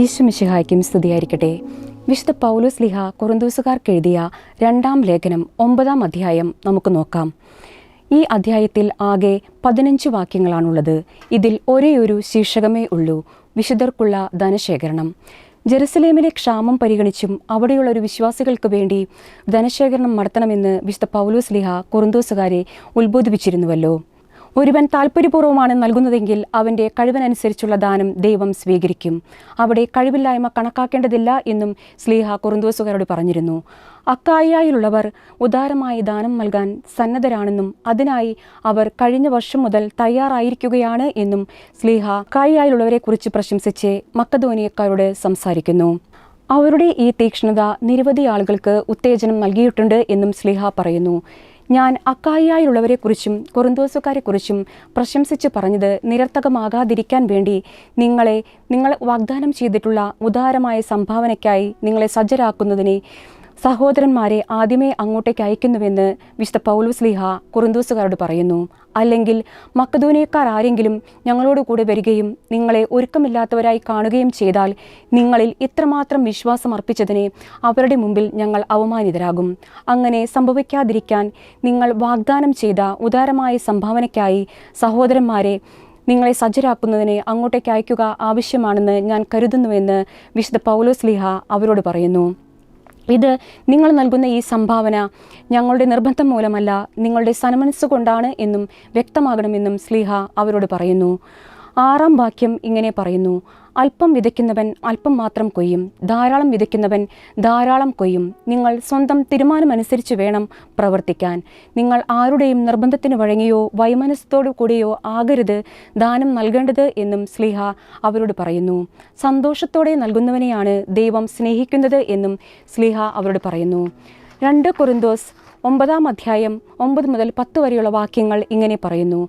ഈശ്വമിശിഹായ്ക്കും സ്തുതിയായിരിക്കട്ടെ. വിശുദ്ധ പൗലോസ് ലിഹ കുറുന്തൂസുകാർക്ക് എഴുതിയ രണ്ടാം ലേഖനം ഒമ്പതാം അധ്യായം നമുക്ക് നോക്കാം. ഈ അധ്യായത്തിൽ ആകെ പതിനഞ്ച് വാക്യങ്ങളാണുള്ളത്. ഇതിൽ ഒരേയൊരു ഒരു ശീർഷകമേ ഉള്ളൂ വിശുദ്ധർക്കുള്ള ധനശേഖരണം. ജെറുസലേമിലെ ക്ഷാമം പരിഗണിച്ചും അവിടെയുള്ള ഒരു വിശ്വാസികൾക്ക് വേണ്ടി ധനശേഖരണം നടത്തണമെന്ന് വിശുദ്ധ പൗലോസ് ലിഹ കുറുന്തൂസുകാരെ ഉത്ബോധിപ്പിച്ചിരുന്നുവല്ലോ. ഒരുവൻ താല്പര്യപൂർവമാണ് നൽകുന്നതെങ്കിൽ അവന്റെ കഴിവിനനുസരിച്ചുള്ള ദാനം ദൈവം സ്വീകരിക്കും. അവിടെ കഴിവില്ലായ്മ കണക്കാക്കേണ്ടതില്ല എന്നും സ്ലീഹ കുറുന്തോസുകാരോട് പറഞ്ഞിരുന്നു. അക്കായിലുള്ളവർ ഉദാരമായി ദാനം നൽകാൻ സന്നദ്ധരാണെന്നും അതിനായി അവർ കഴിഞ്ഞ വർഷം മുതൽ തയ്യാറായിരിക്കുകയാണ് എന്നും സ്ലീഹ കായിലുള്ളവരെ കുറിച്ച് പ്രശംസിച്ച് മക്കധോനിയക്കാരോട് സംസാരിക്കുന്നു. അവരുടെ ഈ തീക്ഷ്ണത നിരവധി ആളുകൾക്ക് ഉത്തേജനം നൽകിയിട്ടുണ്ട് എന്നും സ്ലിഹ പറയുന്നു. ഞാൻ അക്കായിയായുള്ളവരെക്കുറിച്ചും കുറുന്തോസുകാരെക്കുറിച്ചും പ്രശംസിച്ച് പറഞ്ഞത് നിരർത്ഥകമാകാതിരിക്കാൻ വേണ്ടി നിങ്ങളെ നിങ്ങൾ വാഗ്ദാനം ചെയ്തിട്ടുള്ള ഉദാരമായ സംഭാവനയ്ക്കായി നിങ്ങളെ സജ്ജരാക്കുന്നതിനെ സഹോദരന്മാരെ ആദ്യമേ അങ്ങോട്ടേക്ക് അയക്കുന്നുവെന്ന് വിശുദ്ധ പൗലുസ്ലിഹ കുറുന്തൂസുകാരോട് പറയുന്നു. അല്ലെങ്കിൽ മക്കധോനിയക്കാർ ആരെങ്കിലും ഞങ്ങളോട് കൂടെ വരികയും നിങ്ങളെ ഒരുക്കമില്ലാത്തവരായി കാണുകയും ചെയ്താൽ നിങ്ങളിൽ ഇത്രമാത്രം വിശ്വാസം അർപ്പിച്ചതിനെ അവരുടെ മുമ്പിൽ ഞങ്ങൾ അവമാനിതരാകും. അങ്ങനെ സംഭവിക്കാതിരിക്കാൻ നിങ്ങൾ വാഗ്ദാനം ചെയ്ത ഉദാരമായ സംഭാവനയ്ക്കായി സഹോദരന്മാരെ നിങ്ങളെ സജ്ജരാക്കുന്നതിനെ അങ്ങോട്ടേക്ക് അയക്കുക ആവശ്യമാണെന്ന് ഞാൻ കരുതുന്നുവെന്ന് വിശുദ്ധ പൗലോസ് ലിഹ അവരോട് പറയുന്നു. ഇത് നിങ്ങൾ നൽകുന്ന ഈ സംഭാവന ഞങ്ങളുടെ നിർബന്ധം മൂലമല്ല നിങ്ങളുടെ സന്മനസ്സുകൊണ്ടാണ് എന്നും വ്യക്തമാകണമെന്നും സ്ലീഹ അവരോട് പറയുന്നു. ആറാം വാക്യം ഇങ്ങനെ പറയുന്നു. അല്പം വിതയ്ക്കുന്നവൻ അല്പം മാത്രം കൊയ്യും. ധാരാളം വിതയ്ക്കുന്നവൻ ധാരാളം കൊയ്യും. നിങ്ങൾ സ്വന്തം തീരുമാനമനുസരിച്ച് വേണം പ്രവർത്തിക്കാൻ. നിങ്ങൾ ആരുടെയും നിർബന്ധത്തിന് വഴങ്ങിയോ വൈമനസ്സത്തോടു കൂടിയോ ആകരുത്. ദാനം നൽകേണ്ടത് എന്നും സ്ലിഹ അവരോട് പറയുന്നു. സന്തോഷത്തോടെ നൽകുന്നവനെയാണ് ദൈവം സ്നേഹിക്കുന്നത് എന്നും സ്ലിഹ അവരോട് പറയുന്നു. രണ്ട് കൊറിന്തോസ് ഒമ്പതാം അധ്യായം ഒമ്പത് മുതൽ പത്ത് വരെയുള്ള വാക്യങ്ങൾ ഇങ്ങനെ പറയുന്നു.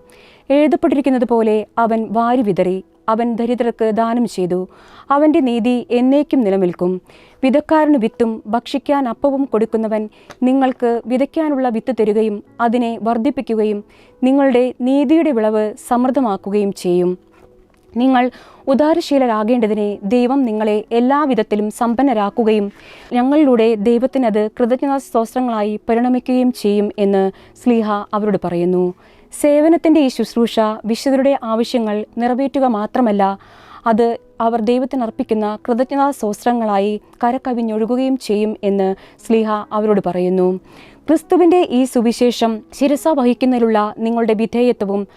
എഴുതപ്പെട്ടിരിക്കുന്നത് പോലെ അവൻ വാരി വിതറി അവൻ ദരിദ്രർക്ക് ദാനം ചെയ്തു. അവന്റെ നീതി എന്നേക്കും നിലനിൽക്കും. വിതക്കാരന് വിത്തും ഭക്ഷിക്കാൻ അപ്പവും കൊടുക്കുന്നവൻ നിങ്ങൾക്ക് വിതയ്ക്കാനുള്ള വിത്ത് തരികയും അതിനെ വർദ്ധിപ്പിക്കുകയും നിങ്ങളുടെ നീതിയുടെ വിളവ് സമൃദ്ധമാക്കുകയും ചെയ്യും. നിങ്ങൾ ഉദാരശീലരാകേണ്ടതിനെ ദൈവം നിങ്ങളെ എല്ലാവിധത്തിലും സമ്പന്നരാക്കുകയും ഞങ്ങളിലൂടെ ദൈവത്തിനത് കൃതജ്ഞതാ സ്തോത്രങ്ങളായി പരിണമിക്കുകയും ചെയ്യും എന്ന് സ്ലീഹ അവരോട് പറയുന്നു. സേവനത്തിന്റെ ഈ ശുശ്രൂഷ വിശുദ്ധരുടെ ആവശ്യങ്ങൾ നിറവേറ്റുക മാത്രമല്ല അത് അവർ ദൈവത്തിന് അർപ്പിക്കുന്ന കൃതജ്ഞതാ സ്തോത്രങ്ങളായി കരക്കവിഞ്ഞൊഴുകുകയും ചെയ്യും എന്ന് സ്ലീഹ അവരോട് പറയുന്നു. ക്രിസ്തുവിന്റെ ഈ സുവിശേഷം ശിരസ വഹിക്കുന്നതിലുള്ള നിങ്ങളുടെ വിധേയത്വവും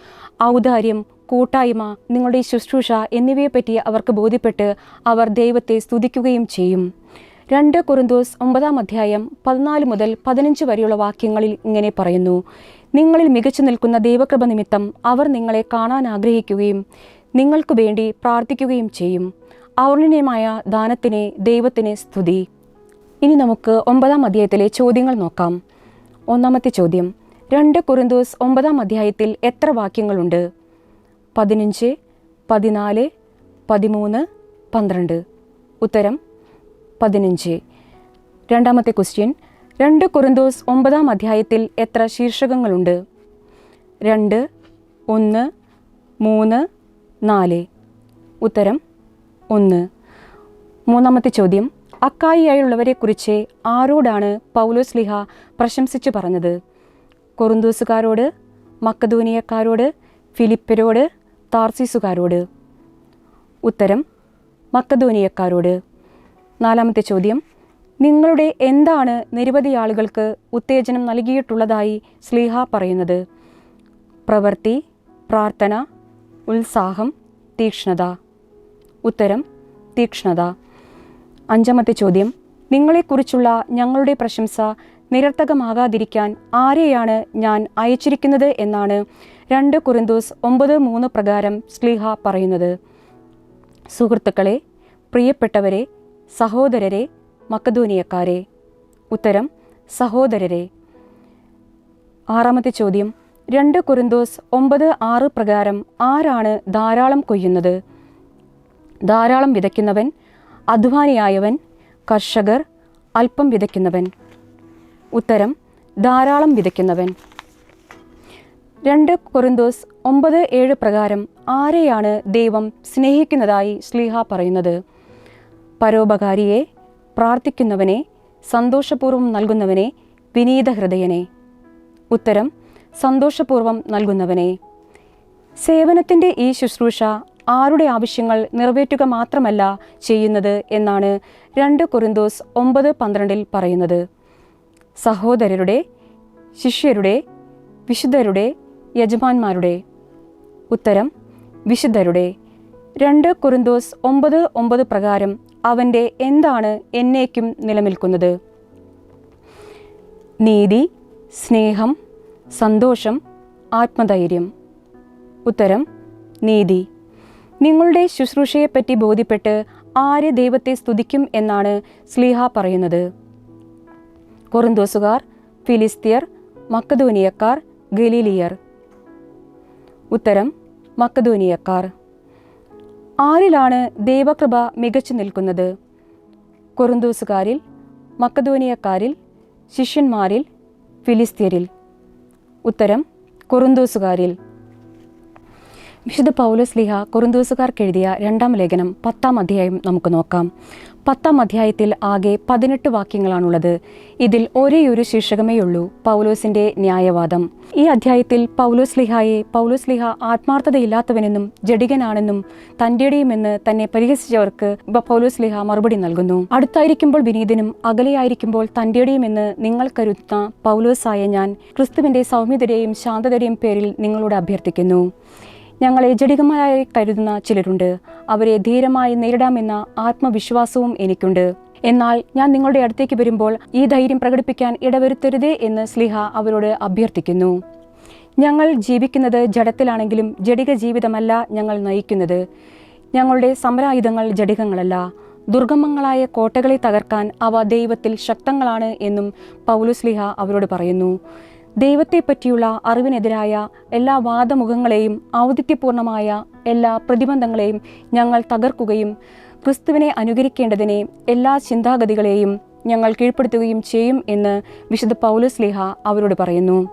ഔദാര്യം കൂട്ടായ്മ നിങ്ങളുടെ ശുശ്രൂഷ എന്നിവയെപ്പറ്റി അവർക്ക് ബോധ്യപ്പെട്ട് അവർ ദൈവത്തെ സ്തുതിക്കുകയും ചെയ്യും. രണ്ട് കുറുന്തോസ് ഒമ്പതാം അധ്യായം പതിനാല് മുതൽ പതിനഞ്ച് വരെയുള്ള വാക്യങ്ങളിൽ ഇങ്ങനെ പറയുന്നു നിങ്ങളിൽ മികച്ചു നിൽക്കുന്ന ദൈവകൃപ നിമിത്തം അവർ നിങ്ങളെ കാണാൻ ആഗ്രഹിക്കുകയും നിങ്ങൾക്ക് വേണ്ടി പ്രാർത്ഥിക്കുകയും ചെയ്യും. ഔർണിന്യമായ ദാനത്തിനെ ദൈവത്തിന് സ്തുതി. ഇനി നമുക്ക് ഒമ്പതാം അധ്യായത്തിലെ ചോദ്യങ്ങൾ നോക്കാം. ഒന്നാമത്തെ ചോദ്യം രണ്ട് കുറുന്തോസ് ഒമ്പതാം അധ്യായത്തിൽ എത്ര വാക്യങ്ങളുണ്ട്? പതിനഞ്ച് പതിനാല് പതിമൂന്ന് പന്ത്രണ്ട്. ഉത്തരം പതിനഞ്ച്. രണ്ടാമത്തെ ക്വസ്റ്റ്യൻ രണ്ട് കുറുന്തോസ് ഒമ്പതാം അധ്യായത്തിൽ എത്ര ശീർഷകങ്ങളുണ്ട്? രണ്ട് ഒന്ന് മൂന്ന് നാല്. ഉത്തരം ഒന്ന്. മൂന്നാമത്തെ ചോദ്യം അക്കായിയായുള്ളവരെക്കുറിച്ച് ആരോടാണ് പൗലോസ് ലിഹ പ്രശംസിച്ച് പറഞ്ഞത്? കൊറുന്തൂസുകാരോട് മക്കധൂനിയക്കാരോട് ഫിലിപ്പരോട് താർസീസുകാരോട്. ഉത്തരം മക്കധോനിയക്കാരോട് നാലാമത്തെ ചോദ്യം നിങ്ങളുടെ എന്താണ് നിരവധി ആളുകൾക്ക് ഉത്തേജനം നൽകിയിട്ടുള്ളതായി സ്ലീഹ പറയുന്നത്? പ്രവൃത്തി പ്രാർത്ഥന ഉത്സാഹം തീക്ഷ്ണത. ഉത്തരം തീക്ഷ്ണത. അഞ്ചാമത്തെ ചോദ്യം നിങ്ങളെക്കുറിച്ചുള്ള ഞങ്ങളുടെ പ്രശംസ നിരർത്ഥകമാകാതിരിക്കാൻ ആരെയാണ് ഞാൻ അയച്ചിരിക്കുന്നത് എന്നാണ് രണ്ട് കുറിന്തോസ് ഒമ്പത് മൂന്ന് പ്രകാരം സ്ലീഹ പറയുന്നത്. സുഹൃത്തുക്കളെ പ്രിയപ്പെട്ടവരെ സഹോദരരെ മക്കധൂനിയക്കാരെ ഉത്തരം സഹോദരരെ. ആറാമത്തെ ചോദ്യം രണ്ട് കുറിന്തോസ് ഒമ്പത് ആറ് പ്രകാരം ആരാണ് ധാരാളം കൊയ്യുന്നത്? ധാരാളം വിതയ്ക്കുന്നവൻ അധ്വാനിയായവൻ കർഷകർ അല്പം വിതയ്ക്കുന്നവൻ. ഉത്തരം ധാരാളം വിതയ്ക്കുന്നവൻ. രണ്ട് കൊറിന്തോസ് ഒമ്പത് ഏഴ് പ്രകാരം ആരെയാണ് ദൈവം സ്നേഹിക്കുന്നതായി സ്ലീഹ പറയുന്നത്? പരോപകാരിയെ പ്രാർത്ഥിക്കുന്നവനെ സന്തോഷപൂർവം നൽകുന്നവനെ വിനീത ഹൃദയനെ ഉത്തരം സന്തോഷപൂർവം നൽകുന്നവനെ. സേവനത്തിന്റെ ഈ ശുശ്രൂഷ ആരുടെ ആവശ്യങ്ങൾ നിറവേറ്റുക മാത്രമല്ല ചെയ്യുന്നത് എന്നാണ് രണ്ട് കൊറിന്തോസ് ഒമ്പത് പന്ത്രണ്ടിൽ പറയുന്നത്. സഹോദരരുടെ ശിഷ്യരുടെ വിശുദ്ധരുടെ യജമാന്മാരുടെ. ഉത്തരം വിശുദ്ധരുടെ. രണ്ട് കുറുന്തോസ് ഒമ്പത് ഒമ്പത് പ്രകാരം അവന്റെ എന്താണ് എന്നേക്കും നിലനിൽക്കുന്നത്? നീതി സ്നേഹം സന്തോഷം ആത്മധൈര്യം. ഉത്തരം നീതി. നിങ്ങളുടെ ശുശ്രൂഷയെപ്പറ്റി ബോധ്യപ്പെട്ട് ആര് ദൈവത്തെ സ്തുതിക്കും എന്നാണ് സ്ലീഹ പറയുന്നത്. കൊറിന്തോസുകാർ ഫിലിസ്തീയർ മക്കധോനിയക്കാർ ഗലീലിയർ. ഉത്തരം മക്കധോനിയക്കാർ ആരിലാണ് ദൈവകൃപ മികച്ചു നിൽക്കുന്നത്? കൊറിന്തോസുകാരിൽ മക്കധോനിയക്കാരിൽ ശിഷ്യന്മാരിൽ ഫിലിസ്തീയരിൽ. ഉത്തരം കൊറിന്തോസുകാരിൽ. വിശുദ്ധ പൗലോസ്ലിഹ കൊറിന്തോസുകാർക്ക് എഴുതിയ രണ്ടാം ലേഖനം പത്താം അധ്യായം നമുക്ക് നോക്കാം. പത്താം അധ്യായത്തിൽ ആകെ പതിനെട്ട് വാക്യങ്ങളാണുള്ളത്. ഇതിൽ ഒരേയൊരു ശീർഷകമേയുള്ളൂ പൗലോസിന്റെ ന്യായവാദം. ഈ അധ്യായത്തിൽ പൗലോസ് ലിഹായെ പൗലോസ് ലിഹ ആത്മാർത്ഥതയില്ലാത്തവനെന്നും ജഡികനാണെന്നും തന്റെയുടെയുമെന്ന് തന്നെ പരിഹസിച്ചവർക്ക് പൗലോസ് ലിഹ മറുപടി നൽകുന്നു. അടുത്തായിരിക്കുമ്പോൾ വിനീതനും അകലെയായിരിക്കുമ്പോൾ തന്റെയുടെയുമെന്ന് നിങ്ങൾ കരുതുന്ന പൗലോസായ ഞാൻ ക്രിസ്തുവിന്റെ സൗമ്യതയുടെയും ശാന്തതയുടെയും പേരിൽ നിങ്ങളോട് അഭ്യർത്ഥിക്കുന്നു. ഞങ്ങളെ ജടികമായി കരുതുന്ന ചിലരുണ്ട്. അവരെ ധീരമായി നേരിടാമെന്ന ആത്മവിശ്വാസവും എനിക്കുണ്ട്. എന്നാൽ ഞാൻ നിങ്ങളുടെ അടുത്തേക്ക് വരുമ്പോൾ ഈ ധൈര്യം പ്രകടിപ്പിക്കാൻ ഇടവരുത്തരുതേ എന്ന് സ്ലിഹ അവരോട് അഭ്യർത്ഥിക്കുന്നു. ഞങ്ങൾ ജീവിക്കുന്നത് ജഡത്തിലാണെങ്കിലും ജടിക ജീവിതമല്ല ഞങ്ങൾ നയിക്കുന്നത്. ഞങ്ങളുടെ സമരായുധങ്ങൾ ജടികങ്ങളല്ല ദുർഗമങ്ങളായ കോട്ടകളെ തകർക്കാൻ അവ ദൈവത്തിൽ ശക്തങ്ങളാണ് എന്നും പൗലുസ്ലിഹ അവരോട് പറയുന്നു. ദൈവത്തെപ്പറ്റിയുള്ള അറിവിനെതിരായ എല്ലാ വാദമുഖങ്ങളെയും ഔദിത്യപൂർണമായ എല്ലാ പ്രതിബന്ധങ്ങളെയും ഞങ്ങൾ തകർക്കുകയും ക്രിസ്തുവിനെ അനുകരിക്കേണ്ടതിനെ എല്ലാ ചിന്താഗതികളെയും ഞങ്ങൾ കീഴ്പ്പെടുത്തുകയും ചെയ്യും എന്ന് വിശുദ്ധ പൗലുസ്ലിഹ അവരോട് പറയുന്നു.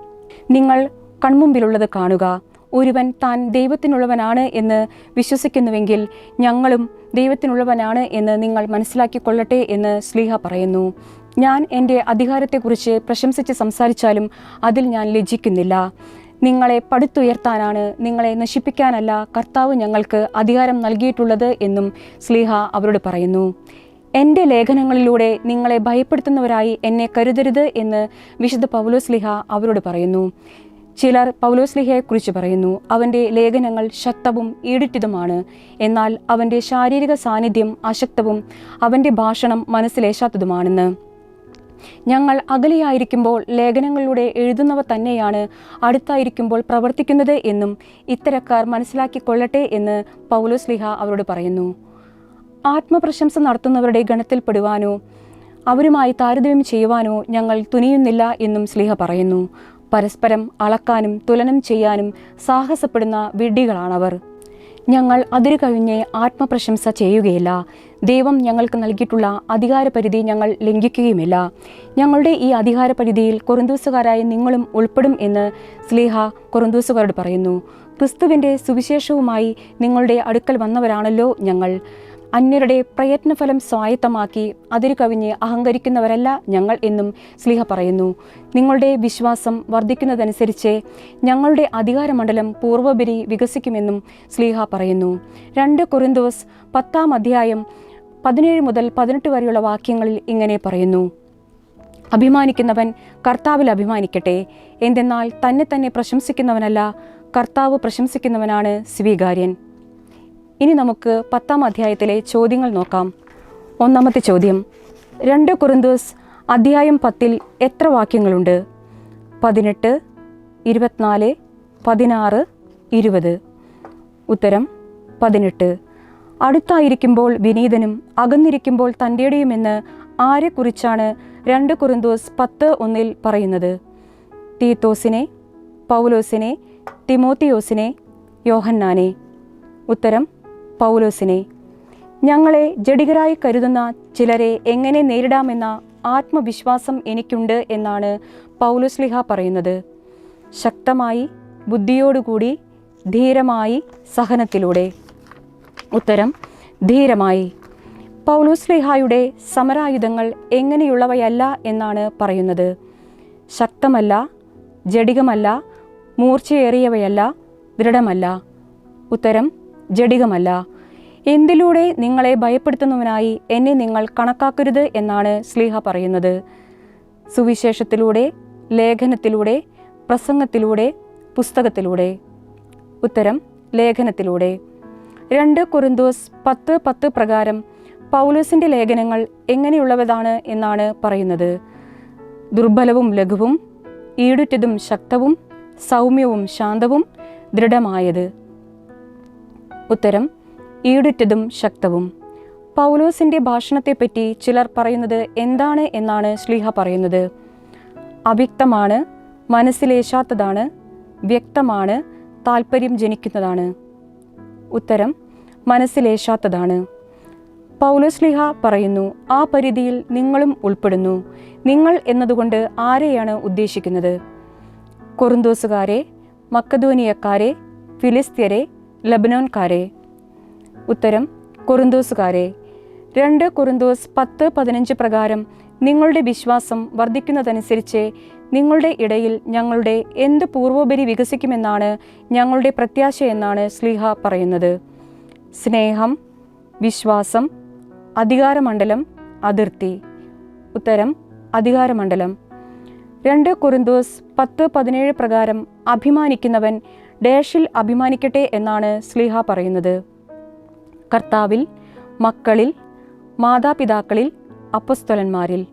നിങ്ങൾ കൺമുമ്പിലുള്ളത് കാണുക. ഒരുവൻ താൻ ദൈവത്തിനുള്ളവനാണ് എന്ന് വിശ്വസിക്കുന്നുവെങ്കിൽ ഞങ്ങളും ദൈവത്തിനുള്ളവനാണ് എന്ന് നിങ്ങൾ മനസ്സിലാക്കിക്കൊള്ളട്ടെ എന്ന് സ്ലീഹ പറയുന്നു. ഞാൻ എന്റെ അധികാരത്തെക്കുറിച്ച് പ്രശംസിച്ച് സംസാരിച്ചാലും അതിൽ ഞാൻ ലജ്ജിക്കുന്നില്ല. നിങ്ങളെ പടുത്തുയർത്താനാണ് നിങ്ങളെ നശിപ്പിക്കാനല്ല കർത്താവ് ഞങ്ങൾക്ക് അധികാരം നൽകിയിട്ടുള്ളത് എന്നും സ്ലീഹ അവരോട് പറയുന്നു. എന്റെ ലേഖനങ്ങളിലൂടെ നിങ്ങളെ ഭയപ്പെടുത്തുന്നവരായി എന്നെ കരുതരുത് എന്ന് വിശുദ്ധ പൗലോസ്ലിഹ അവരോട് പറയുന്നു. ചിലർ പൗലോസ്ലിഹയെക്കുറിച്ച് പറയുന്നു അവന്റെ ലേഖനങ്ങൾ ശക്തവും ഈടിറ്റതുമാണ് എന്നാൽ അവന്റെ ശാരീരിക സാന്നിധ്യം അശക്തവും അവന്റെ ഭാഷണം മനസ്സിലേശാത്തതുമാണെന്ന്. ഞങ്ങൾ അകലെയായിരിക്കുമ്പോൾ ലേഖനങ്ങളിലൂടെ എഴുതുന്നവ തന്നെയാണ് അടുത്തായിരിക്കുമ്പോൾ പ്രവർത്തിക്കുന്നത് എന്നും ഇത്തരക്കാർ മനസ്സിലാക്കിക്കൊള്ളട്ടെ എന്ന് പൗലോസ് ലിഹ അവരോട് പറയുന്നു. ആത്മപ്രശംസ നടത്തുന്നവരുടെ ഗണത്തിൽപ്പെടുവാനോ അവരുമായി താരതമ്യം ചെയ്യുവാനോ ഞങ്ങൾ തുനിയുന്നില്ല എന്നും സ്ലിഹ പറയുന്നു. പരസ്പരം അളക്കാനും തുലനം ചെയ്യാനും സാഹസപ്പെടുന്ന വിഡ്ഢികളാണവർ. ഞങ്ങൾ അതിരു കഴിഞ്ഞ് ആത്മപ്രശംസ ചെയ്യുകയില്ല. ദൈവം ഞങ്ങൾക്ക് നൽകിയിട്ടുള്ള അധികാരപരിധി ഞങ്ങൾ ലംഘിക്കുകയുമില്ല. ഞങ്ങളുടെ ഈ അധികാരപരിധിയിൽ കൊറിന്തൂസുകാരായ നിങ്ങളും ഉൾപ്പെടും എന്ന് സ്ലീഹ കൊറിന്തൂസുകാരോട് പറയുന്നു. ക്രിസ്തുവിന്റെ സുവിശേഷവുമായി നിങ്ങളുടെ അടുക്കൽ വന്നവരാണല്ലോ ഞങ്ങൾ. അന്യരുടെ പ്രയത്നഫലം സ്വായത്തമാക്കി അതിരു കവിഞ്ഞ് അഹങ്കരിക്കുന്നവരല്ല ഞങ്ങൾ എന്നും സ്ലിഹ പറയുന്നു. നിങ്ങളുടെ വിശ്വാസം വർദ്ധിക്കുന്നതനുസരിച്ച് ഞങ്ങളുടെ അധികാരമണ്ഡലം പൂർവപരി വികസിക്കുമെന്നും സ്ലിഹ പറയുന്നു. രണ്ട് കൊറിന്തോസ് പത്താം അധ്യായം പതിനേഴ് മുതൽ പതിനെട്ട് വരെയുള്ള വാക്യങ്ങളിൽ ഇങ്ങനെ പറയുന്നു. അഭിമാനിക്കുന്നവൻ കർത്താവിൽ അഭിമാനിക്കട്ടെ. എന്തെന്നാൽ തന്നെ തന്നെ പ്രശംസിക്കുന്നവനല്ല കർത്താവ് പ്രശംസിക്കുന്നവനാണ് സ്വീകാര്യൻ. ഇനി നമുക്ക് പത്താം അധ്യായത്തിലെ ചോദ്യങ്ങൾ നോക്കാം. ഒന്നാമത്തെ ചോദ്യം. രണ്ട് കുറുന്തോസ് അധ്യായം പത്തിൽ എത്ര വാക്യങ്ങളുണ്ട്? പതിനെട്ട് ഇരുപത്തിനാല് പതിനാറ് ഇരുപത്. ഉത്തരം പതിനെട്ട്. അടുത്തായിരിക്കുമ്പോൾ വിനീതനും അകന്നിരിക്കുമ്പോൾ തന്റെയുമെന്ന് ആരെക്കുറിച്ചാണ് രണ്ട് കുറുന്തോസ് പത്ത് ഒന്നിൽ പറയുന്നത്? തീത്തോസിനെ പൗലോസിനെ തിമോത്തിയോസിനെ യോഹന്നാനെ. ഉത്തരം പൗലോസിനെ ഞങ്ങളെ ജഡികരായി കരുതുന്ന ചിലരെ എങ്ങനെ നേരിടാമെന്ന ആത്മവിശ്വാസം എനിക്കുണ്ട് എന്നാണ് പൗലോസ്ലിഹ പറയുന്നത്. ശക്തമായി ബുദ്ധിയോടുകൂടി ധീരമായി സഹനത്തിലൂടെ. ഉത്തരം ധീരമായി. പൗലോസ്ലിഹായുടെ സമരായുധങ്ങൾ എങ്ങനെയുള്ളവയല്ല എന്നാണ് പറയുന്നത്. ശക്തമല്ല ജഡികമല്ല മൂർച്ചയേറിയവയല്ല ദൃഢമല്ല. ഉത്തരം ജഡികമല്ല. എന്തിലൂടെ നിങ്ങളെ ഭയപ്പെടുത്തുന്നവനായി എന്നെ നിങ്ങൾ കണക്കാക്കരുത് എന്നാണ് സ്ലീഹ പറയുന്നത്. സുവിശേഷത്തിലൂടെ ലേഖനത്തിലൂടെ പ്രസംഗത്തിലൂടെ പുസ്തകത്തിലൂടെ. ഉത്തരം ലേഖനത്തിലൂടെ. രണ്ട് കുറിന്തോസ് പത്ത് പത്ത് പ്രകാരം പൗലോസിന്റെ ലേഖനങ്ങൾ എങ്ങനെയുള്ളവതാണ് എന്നാണ് പറയുന്നത്. ദുർബലവും ലഘുവും ഈടുറ്റതും ശക്തവും സൗമ്യവും ശാന്തവും ദൃഢമായത്. ഉത്തരം ഈടുറ്റതും ശക്തവും. പൗലോസിന്റെ ഭാഷണത്തെപ്പറ്റി ചിലർ പറയുന്നത് എന്താണ് എന്നാണ് ശ്ലീഹ പറയുന്നത്. അവ്യക്തമാണ് മനസ്സിലേശാത്തതാണ് വ്യക്തമാണ് താല്പര്യം ജനിക്കുന്നതാണ്. ഉത്തരം മനസ്സിലേശാത്തതാണ്. പൗലോസ്ലിഹ പറയുന്നു ആ പരിധിയിൽ നിങ്ങളും ഉൾപ്പെടുന്നു. നിങ്ങൾ എന്നതുകൊണ്ട് ആരെയാണ് ഉദ്ദേശിക്കുന്നത്? കൊറുന്തോസുകാരെ മക്കധോനിയക്കാരെ ഫിലിസ്ത്യരെ ലബനോൻകാരെ. ഉത്തരം കുറുന്തോസുകാരെ. രണ്ട് കുറുന്തോസ് പത്ത് പതിനഞ്ച് പ്രകാരം നിങ്ങളുടെ വിശ്വാസം വർദ്ധിക്കുന്നതനുസരിച്ച് നിങ്ങളുടെ ഇടയിൽ ഞങ്ങളുടെ എന്ത് പൂർവോപരി വികസിക്കുമെന്നാണ് ഞങ്ങളുടെ പ്രത്യാശ എന്നാണ് സ്ലീഹ പറയുന്നത്. സ്നേഹം വിശ്വാസം അധികാരമണ്ഡലം അതിർത്തി. ഉത്തരം അധികാരമണ്ഡലം. രണ്ട് കുറുന്തോസ് പത്ത് പതിനേഴ് പ്രകാരം അഭിമാനിക്കുന്നവൻ ഡേഷിൽ അഭിമാനിക്കട്ടെ എന്നാണ് സ്ലിഹ പറയുന്നത്. കർത്താവിൽ മക്കളിൽ മാതാപിതാക്കളിൽ അപ്പസ്തലന്മാരിൽ.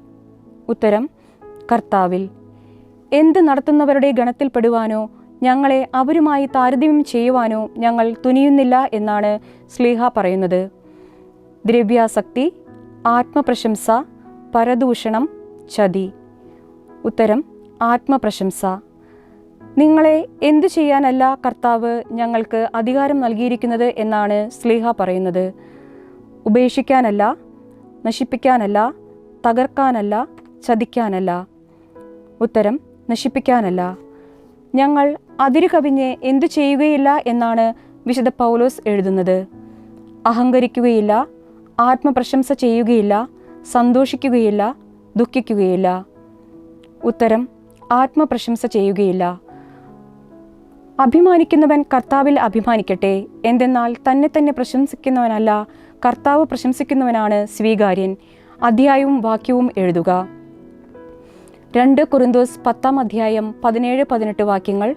ഉത്തരം കർത്താവിൽ. എന്ത് നടത്തുന്നവരുടെ ഗണത്തിൽപ്പെടുവാനോ ഞങ്ങളെ അവരുമായി താരതമ്യം ചെയ്യുവാനോ ഞങ്ങൾ തുനിയുന്നില്ല എന്നാണ് സ്ലീഹ പറയുന്നത്. ദ്രവ്യാസക്തി ആത്മപ്രശംസ പരദൂഷണം ചതി. ഉത്തരം ആത്മപ്രശംസ. നിങ്ങളെ എന്തു ചെയ്യാനല്ല കർത്താവ് ഞങ്ങൾക്ക് അധികാരം നൽകിയിരിക്കുന്നത് എന്നാണ് സ്ലീഹ പറയുന്നത്. ഉപേക്ഷിക്കാനല്ല നശിപ്പിക്കാനല്ല തകർക്കാനല്ല ചതിക്കാനല്ല. ഉത്തരം നശിപ്പിക്കാനല്ല. ഞങ്ങൾ അതിരു കവിഞ്ഞ് എന്തു ചെയ്യുകയില്ല എന്നാണ് വിശുദ്ധ പൗലോസ് എഴുതുന്നത്. അഹങ്കരിക്കുകയില്ല ആത്മപ്രശംസ ചെയ്യുകയില്ല സന്തോഷിക്കുകയില്ല ദുഃഖിക്കുകയില്ല. ഉത്തരം ആത്മപ്രശംസ ചെയ്യുകയില്ല. അഭിമാനിക്കുന്നവൻ കർത്താവിൽ അഭിമാനിക്കട്ടെ. എന്തെന്നാൽ തന്നെ തന്നെ പ്രശംസിക്കുന്നവനല്ല കർത്താവ് പ്രശംസിക്കുന്നവനാണ് സ്വീകാര്യൻ. അധ്യായവും വാക്യവും എഴുതുക. രണ്ട് കുറുന്തോസ് പത്താം അധ്യായം പതിനേഴ് പതിനെട്ട് വാക്യങ്ങൾ.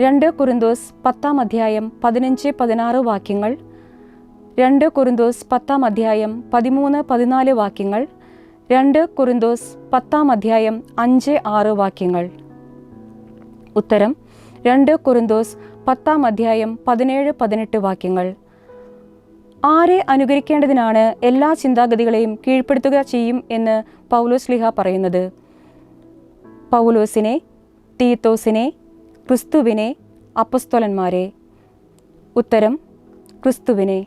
രണ്ട് കുറുന്തോസ് പത്താം അധ്യായം പതിനഞ്ച് പതിനാറ് വാക്യങ്ങൾ. രണ്ട് കുറുന്തോസ് പത്താം അധ്യായം പതിമൂന്ന് പതിനാല് വാക്യങ്ങൾ. രണ്ട് കുറുന്തോസ് പത്താം അധ്യായം അഞ്ച് ആറ് വാക്യങ്ങൾ. ഉത്തരം രണ്ട് കുറുന്തോസ് പത്താം അധ്യായം പതിനേഴ് പതിനെട്ട് വാക്യങ്ങൾ. ആരെ അനുകരിക്കേണ്ടതിനാണ് എല്ലാ ചിന്താഗതികളെയും കീഴ്പ്പെടുത്തുക ചെയ്യും എന്ന് പൗലോസ് ലിഹ പറയുന്നത്. പൗലോസിനെ തീത്തോസിനെ ക്രിസ്തുവിനെ അപ്പസ്തോലന്മാരെ. ഉത്തരം ക്രിസ്തുവിനെ.